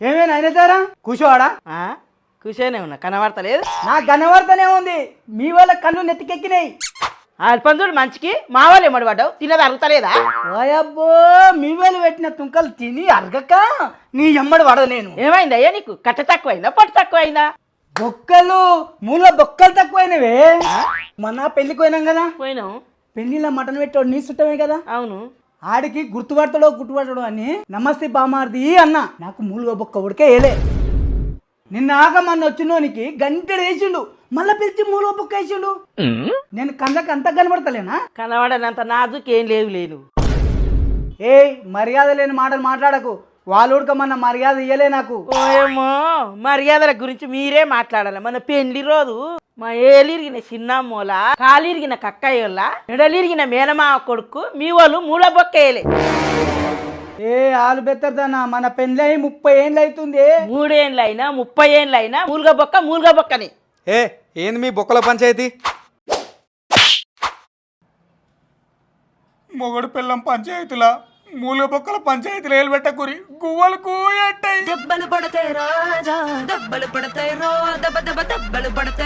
ఏమేనా అయినదారా కూర్చోవాడా? ఆ? కూర్చొనే ఉన్నా కనబడతలేదు. నా గనవర్తనే ఉంది. మీ వాళ్ళ కళ్ళు నెత్తికెక్కినాయి. అల్పందుడు మంచికి మా వాళ్ళు ఎమ్మడి పడ్డావు తినది అరుగుతలేదా? ఓయబ్బో మీ వాళ్ళు పెట్టిన తుంకలు తిని అరగక నీ ఎమ్మడి పడదు నేను. ఏమైంది అయ్యా నీకు? కట్ట తక్కువైందా? పొట్టు తక్కువైందా? బొక్కలు మూల బొక్కలు తక్కువైనవే. మొన్న పెళ్ళికి పోయినాం కదా? పోయినావు పెళ్ళిలో మటన్ పెట్టాడు నీ చుట్టమే కదా? అవును. ఆడికి గుర్తుపడతాడో గుర్తుపడతాడో అని నమస్తే బామార్ది అన్న. నాకు మూలుగా బొక్క ఉడికే వేయలే నిన్న ఆగమన్న వచ్చినోనికి గంటెడు వేసిండు. మళ్ళా పిలిచి మూలుగా బొక్క వేసిండు. నేను కళ్ళకి అంత కనబడతలేనా? కనబడనంత నాజుకేం లేవు లేను. ఏ మర్యాద లేని మాటలు మాట్లాడకు. వాళ్ళు ఉడకమన్న మర్యాద ఇయ్యలే నాకు. ఓయేమో మర్యాదల గురించి మీరే మాట్లాడాలి. మన పెళ్ళి రోజు మా ఏలిరిగిన చిన్నమ్మోల కాలిరిగిన కక్కయ్యోళ్ళ మెడలిరిగిన మేనమావ కొడుకు మీ వాళ్ళు మూల బొక్కేయలే. ఏ ఆలు బెత్తర్దన్నా మన పెళ్ళై ముప్పై ఏళ్ళు అవుతుంది మూడేళ్ళైనా ముప్పై ఏళ్ళైనా మూలుగ బొక్క మూలుగ బొక్కని. ఏ ఏంది మీ బొక్కల పంచాయతీ? మొగడు పిల్లం పంచాయతీలా మూల బొక్కల పంచాయతీలు ఏలు పెట్టకురి. గువ్వలు కూయట్టాయి. దెబ్బలు పడతాయి రాజా దెబ్బలు పడతాయి రో. దెబ్బ దెబ్బ దెబ్బలు పడతాయి.